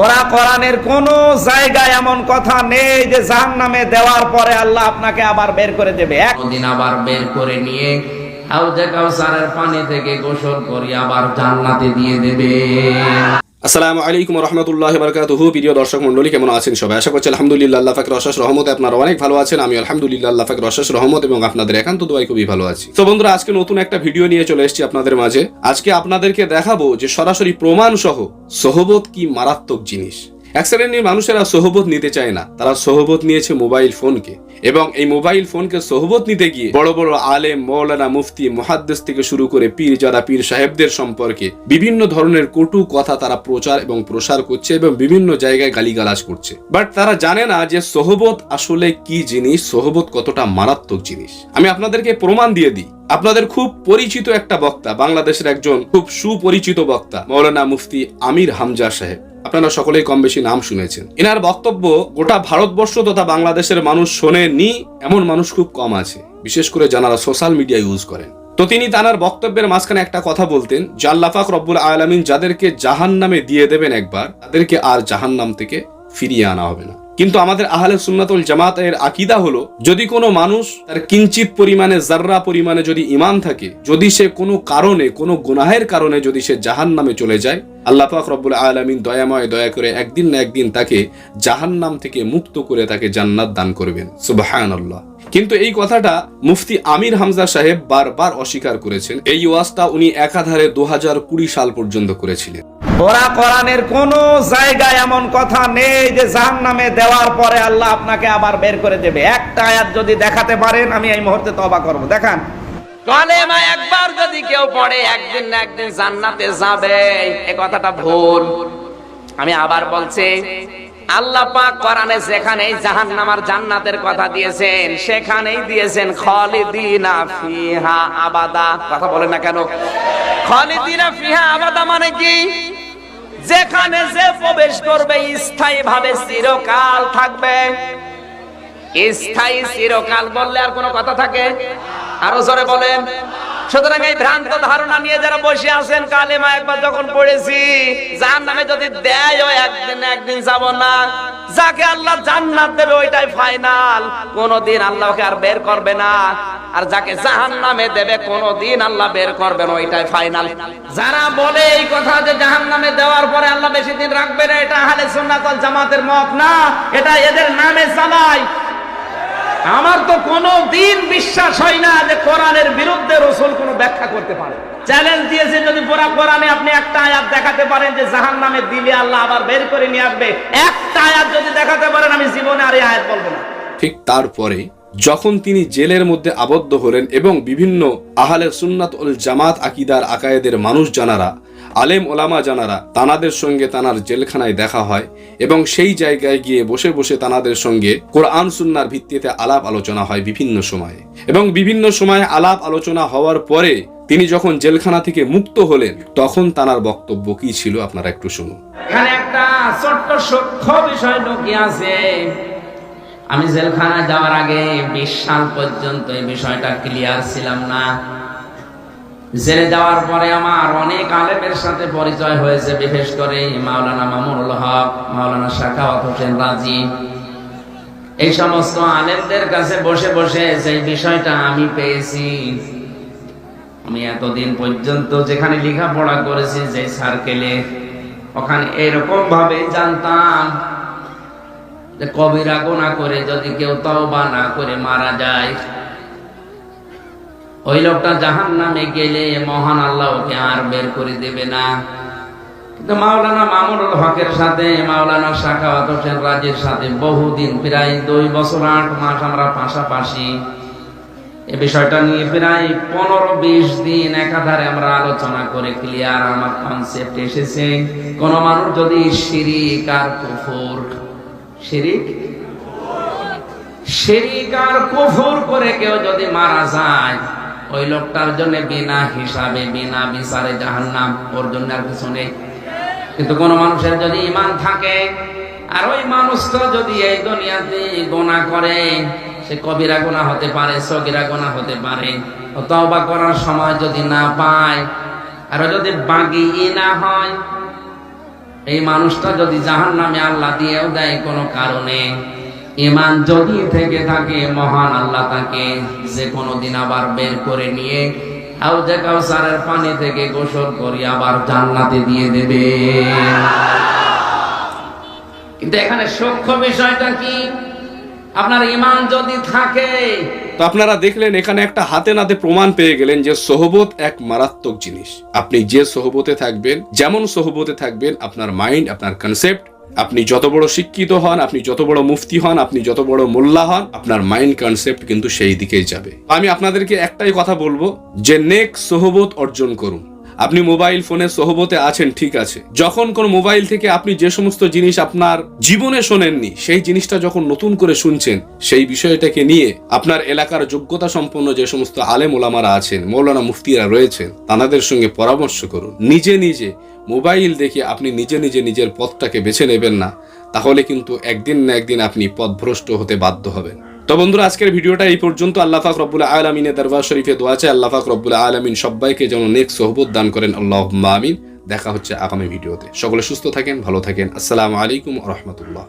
ওরা কোরআনের কোন জায়গায় এমন কথা নেই যে জাহান নামে দেওয়ার পরে আল্লাহ আপনাকে আবার বের করে দেবে। একদিন আবার বের করে নিয়ে হাউজে পানি থেকে গোসল করি আবার জান্নাতে দিয়ে দেবে। আসসালামু আলাইকুম রহমতুল্লাহ বারকাতুহু। প্রিয় দর্শক মন্ডলী কেমন আছেন সবাই? আশা করছি আলহামদুলিল্লাহ আল্লাহ ফাকর রহমতে আপনারা অনেক ভালো আছেন। আমি আলহামদুলিল্লাহ আল্লাহ ফাকর রশাস রহমত এবং আপনাদের একান্ত দোয়াই খুবই ভালো আছি। তো বন্ধুরা, আজকে নতুন একটা ভিডিও নিয়ে চলে এসেছি আপনাদের মাঝে। আজকে আপনাদেরকে দেখাবো যে সরাসরি প্রমাণ সহ সহবত কি মারাত্মক জিনিস। এক শ্রেণির মানুষেরা সহবত নিতে চায় না। তারা সহবত নিয়েছে মোবাইল ফোনকে। এবং এই মোবাইল ফোনকে সহবত নিতে গিয়ে বড় বড় আলেম, মৌলানা মুফতি মহাদ্দেশ থেকে শুরু করে পীর যারা পীর সাহেবদের সম্পর্কে বিভিন্ন ধরনের কটু কথা তারা প্রচার এবং প্রসার করছে এবং বিভিন্ন জায়গায় গালিগালাজ করছে। বাট তারা জানে না যে সহবত আসলে কি জিনিস, সহবত কতটা মারাত্মক জিনিস। আমি আপনাদেরকে প্রমাণ দিয়ে দিই। আপনাদের খুব পরিচিত একটা বক্তা, বাংলাদেশের একজন খুব সুপরিচিত বক্তা, মৌলানা মুফতি আমির হামজা সাহেব। আপনারা সকলেই কম বেশি নাম শুনেছেন। এনার বক্তব্য গোটা ভারতবর্ষ তথা বাংলাদেশের মানুষ শোনেনি এমন মানুষ খুব কম আছে। বিশেষ করে যারা সোশ্যাল মিডিয়া ইউজ করেন। তো তিনি তানার বক্তব্যের মাঝখানে একটা কথা বলতেন জাল্লাফাক রব্বুল আলামিন যাদেরকে জাহান নামে দিয়ে দেবেন একবার, তাদেরকে আর জাহান নাম থেকে ফিরিয়ে আনা হবে না। কিন্তু আমাদের আহলে সুন্নাতুল জামাতের আকিদা হলো, যদি কোনো মানুষ তার কিঞ্চিত পরিমাণে জাররা পরিমাণে যদি ইমান থাকে, যদি সে কোনো কারণে, কোনো গুনাহের কারণে যদি সে জাহান নামে চলে যায়, আল্লাহ পাক রব্বুল আলামিন দয়াময় দয়া করে একদিন না একদিন তাকে জাহান্নাম থেকে মুক্ত করে তাকে জান্নাত দান করবেন। সুবহানাল্লাহ। কিন্তু এই কথাটা মুফতি আমির হামজা সাহেব বারবার অস্বীকার করেছেন। এই ওয়াজটা উনি একাধারে দু হাজার কুড়ি সাল পর্যন্ত করেছিলেন। ওরা কোরআনের কোন জায়গায় এমন কথা নেই যে জাহান নামে দেওয়ার পরে আল্লাহ আপনাকে আবার বের করে দেবে। একটা আয়াত যদি দেখাতে পারেন, আমি এই মুহূর্তে তবা করব। দেখান। একবার যদি কেউ পড়ে, একদিন না একদিন জান্নাতে যাবে। এ কথাটা ভুল। আমি আবার বলছি, আল্লাহ পাক কোরআনে যেখানেই জাহান্নামার জান্নাতের কথা দিয়েছেন, সেখানেই দিয়েছেন খালিদিনা ফিহা আবাদা। কথা বলেন না কেন? খালিদিনা ফিহা আবাদা মানে কি? যেখানে যে প্রবেশ করবে স্থায়ী ভাবে চিরকাল থাকবে। স্থায়ী চিরকাল বললে আর কোনো কথা থাকে? আরও জোরে বলেন। সুতরাং এই ভ্রান্ত ধারণা নিয়ে যারা বসে আছেন, কালেমা একবার যখন পড়েছি যার নামে যদি দেয় একদিন একদিন যাব না। যাকে আল্লাহ জান্নাত দেবে ওইটাই ফাইনাল কোনদিন আল্লাহকে আর বের করবে না। আর যাকে জাহান নামে দেবে, কোনদিন আল্লাহ বের করবে না, ওইটাই ফাইনাল যারা বলে এই কথা যে জাহান নামে দেওয়ার পরে আল্লাহ বেশি দিন রাখবে না, এটা আহলে সুন্নাত জামাতের মত না, এটা এদের নামে চালায় আমার তো কোনো দিন বিশ্বাস হয় না যে কোরআনের বিরুদ্ধে রসুল কোনো ব্যাখ্যা করতে পারে। চ্যালেঞ্জ দিয়েছে যদি পুরা কোরআনে আপনি একটা আয়াত দেখাতে পারেন যে জাহান নামে দিলে আল্লাহ আবার বের করে নিয়ে আসবে, একটা আয়াত যদি দেখাতে পারেন, আমি জীবনে আর এই আয়াত বলব না। ঠিক তারপরে যখন তিনি জেলের মধ্যে আবদ্ধ হলেন এবং বিভিন্ন আহলে সুন্নাত উল জামাত আকিদার আকায়েদের মানুষ জানারা, আলেম ওলামা জানারা, তানাদের সঙ্গে তানার জেলখানায় দেখা হয় এবং সেই জায়গায় গিয়ে বসে বসে তানাদের সঙ্গে কোরআন সুন্নার ভিত্তিতে আলাপ আলোচনা হয় বিভিন্ন সময়ে। এবং বিভিন্ন সময়ে আলাপ আলোচনা হওয়ার পরে তিনি যখন জেলখানা থেকে মুক্ত হলেন, তখন তানার বক্তব্য কি ছিল আপনারা একটু শুনুন। এখানে একটা ছোট্ট সূক্ষ্ম বিষয় লুকিয়ে আছে। আমি জেলখানায় যাওয়ার আগে বিশ সাল পর্যন্ত এই বিষয়টা ক্লিয়ার ছিলাম না। জেলে যাওয়ার পরে আমার অনেক আলেমের সাথে পরিচয় হয়েছে, বিশেষ করে মাওলানা মামুনুল হক, মাওলানা শাখাওয়াত হোসেন রাজি। এই সমস্ত আলেমদের কাছে বসে বসে যে বিষয়টা আমি পেয়েছি আমি এতদিন পর্যন্ত যেখানে লেখাপড়া করেছি, যে সার্কেলে ওখানে এরকম ভাবে জানতাম যে কবিরা গোনা করে, যদি কেউ তওবা না করে মারা যায়। ওই লোকটা জাহান নামে গেলে মহান আল্লাহ ওকে আর বের করে দেবে না। কিন্তু মাওলানা মামুনুল হকের সাথে, মাওলানা শাখাওয়াত হোসেন রাজের সাথে বহুদিন, প্রায় দুই বছর আট মাস আমরা পাশাপাশি এ বিষয়টা নিয়ে প্রায় পনেরো বিশ দিন একাধারে আমরা আলোচনা করে ক্লিয়ার আমার কনসেপ্ট এসেছে। কোন মানুষ যদি শিরিক আর কুফুর, শিরিক? শিরিক আর কুফুর করে কেউ যদি মারা যায়, ওই লোকটার জন্য বিনা হিসাবে, বিনা বিচারে জাহান্নাম, ওর জন্য আর কিছু নেই। কিন্তু কোন মানুষের যদি ইমান থাকে, আর ওই মানুষটা যদি এই দুনিয়াতে গোনা করে সে কবিরা গোনা হতে পারে, সগিরা গোনা হতে পারে। ও তওবা করার সময় যদি না পায়, আর যদি বাগি না হয়, এই মানুষটা যদি জাহান নামে আল্লাহ দিয়েও দেয় কোনো কারণে ইমান যদি থেকে থাকে, মহান আল্লাহ তাকে যে কোনো দিন আবার বের করে নিয়ে হাউজে কাউসারের পানি থেকে গোসল করি আবার জান্নাতে দিয়ে দেবে। কিন্তু এখানে সূক্ষ্ম বিষয়টা কি? আপনার ইমান যদি থাকে। তো আপনারা দেখলেন এখানে একটা হাতে নাতে প্রমাণ পেয়ে গেলেন যে সোহবত এক মারাত্মক জিনিস। আপনি যে সোহবতে থাকবেন, যেমন সোহবতে থাকবেন, আপনার মাইন্ড, আপনার কনসেপ্ট, আপনি যত বড় শিক্ষিত হন, আপনি যত বড় মুফতি হন, আপনি যত বড় মোল্লা হন, আপনার মাইন্ড কনসেপ্ট কিন্তু সেই দিকেই যাবে। আমি আপনাদেরকে একটাই কথা বলব, যে নেক সোহবত অর্জন করুন। আপনি মোবাইল ফোনে সহবতে আছেন, ঠিক আছে। যখন কোন মোবাইল থেকে আপনি যে সমস্ত জিনিস আপনার জীবনে শোনেননি, সেই জিনিসটা যখন নতুন করে শুনছেন, সেই বিষয়টাকে নিয়ে আপনার এলাকার যোগ্যতা সম্পন্ন যে সমস্ত আলেম ওলামারা আছেন, মৌলানা মুফতিরা রয়েছেন, তাদের সঙ্গে পরামর্শ করুন। নিজে নিজে মোবাইল দেখে আপনি নিজে নিজে নিজের পথটাকে বেছে নেবেন না, তাহলে কিন্তু একদিন না একদিন আপনি পথভ্রষ্ট হতে বাধ্য হবেন। তো বন্ধুরা, আজকের ভিডিওটা এই পর্যন্ত। আল্লাহ ফাক রব্বুল আলমিনের দরবার শরীফে দোয়া আছে আল্লাহ ফাক রব্বুল আলমিন সবাইকে যেন নেক সহবত দান করেন। আল্লাহ আমিন। দেখা হচ্ছে আগামী ভিডিওতে। সকলে সুস্থ থাকেন, ভালো থাকেন। আসসালামু আলাইকুম রহমতুল্লাহ।